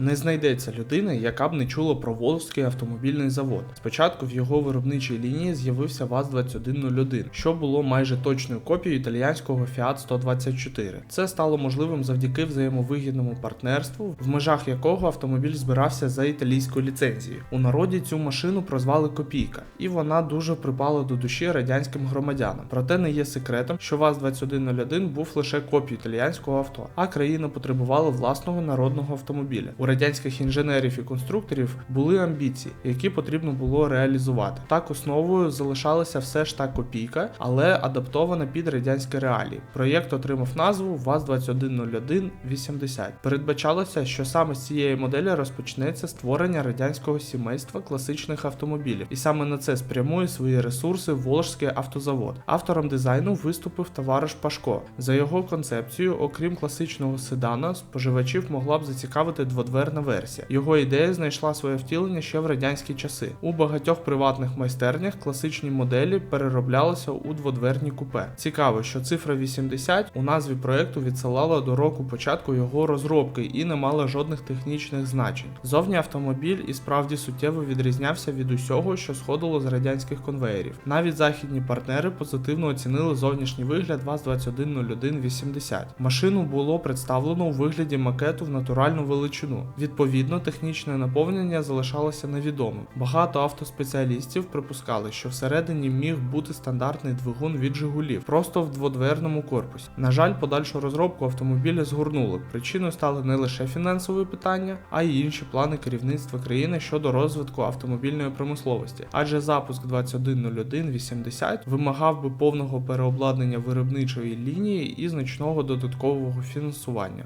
Не знайдеться людини, яка б не чула про Волжський автомобільний завод. Спочатку в його виробничій лінії з'явився ВАЗ-2101, що було майже точною копією італіянського Fiat 124. Це стало можливим завдяки взаємовигідному партнерству, в межах якого автомобіль збирався за італійською ліцензією. У народі цю машину прозвали Копійка, і вона дуже припала до душі радянським громадянам. Проте не є секретом, що ВАЗ-2101 був лише копією італіянського авто, а країна потребувала власного народного автомобіля. Радянських інженерів і конструкторів були амбіції, які потрібно було реалізувати. Так основою залишалася все ж та копійка, але адаптована під радянські реалії. Проєкт отримав назву ВАЗ-2101-80. Передбачалося, що саме з цієї моделі розпочнеться створення радянського сімейства класичних автомобілів, і саме на це спрямує свої ресурси Волжський автозавод. Автором дизайну виступив товариш Пашко. За його концепцією, окрім класичного седана, споживачів могла б зацікавити дводверна версія. Його ідея знайшла своє втілення ще в радянські часи. У багатьох приватних майстернях класичні моделі перероблялися у дводверні купе. Цікаво, що цифра 80 у назві проекту відсилала до року початку його розробки і не мала жодних технічних значень. Зовні автомобіль і справді суттєво відрізнявся від усього, що сходило з радянських конвеєрів. Навіть західні партнери позитивно оцінили зовнішній вигляд ВАЗ-2101-80. Машину було представлено у вигляді макету в натуральну величину. Відповідно, технічне наповнення залишалося невідомим. Багато автоспеціалістів припускали, що всередині міг бути стандартний двигун від Жигулів, просто в дводверному корпусі. На жаль, подальшу розробку автомобіля згорнули. Причиною стали не лише фінансові питання, а й інші плани керівництва країни щодо розвитку автомобільної промисловості. Адже запуск 2101-80 вимагав би повного переобладнання виробничої лінії і значного додаткового фінансування.